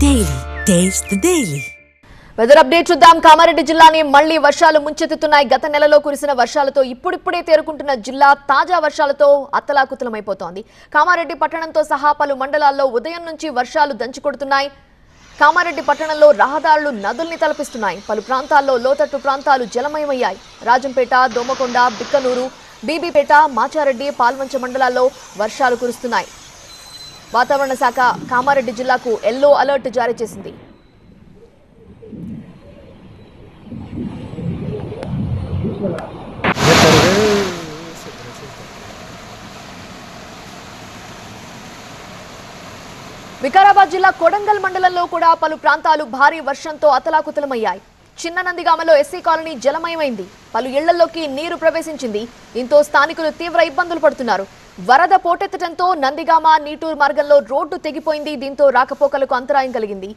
Daily taste daily weather update చూద్దాం. కామారెడ్డి జిల్లాని మళ్ళీ వర్షాలు ముంచెత్తుతున్నాయి. గత నెలలో కురిసిన వర్షాలతో ఇప్పుడిప్పుడే తేరుకుంటున్న జిల్లా తాజా వర్షాలతో అత్తలాకుతలమైపోతోంది. కామారెడ్డి పట్టణంతో సహా పలు మండలాల్లో ఉదయం నుంచి వర్షాలు దంచుకొడుతున్నాయి. కామారెడ్డి పట్టణంలో రహదారులు నదుల్ని తలపిస్తున్నాయి. పలు ప్రాంతాల్లో లోతట్టు ప్రాంతాలు జలమయమయ్యాయి. రాజంపేట దోమకొండ బిక్కనూరు బీబీపేట మాచారెడ్డి పాల్వంచ మండలాల్లో వర్షాలు కురుస్తున్నాయి. వాతావరణ శాఖ కామారెడ్డి జిల్లాకు ఎల్లో అలర్ట్ జారీ చేసింది. వికారాబాద్ జిల్లా కొడంగల్ మండలంలో కూడా పలు ప్రాంతాలు భారీ వర్షంతో అతలాకుతలమయ్యాయి. చిన్న నందిగామలో ఎస్సీ కాలనీ జలమయమైంది. పలు ఇళ్ళలోకి నీరు ప్రవేశించింది. దీంతో స్థానికులు తీవ్ర ఇబ్బందులు పడుతున్నారు. వరద పోటెత్తడంతో నందిగామ నీటూరు మార్గంలో రోడ్డు తెగిపోయింది. దీంతో రాకపోకలకు అంతరాయం కలిగింది.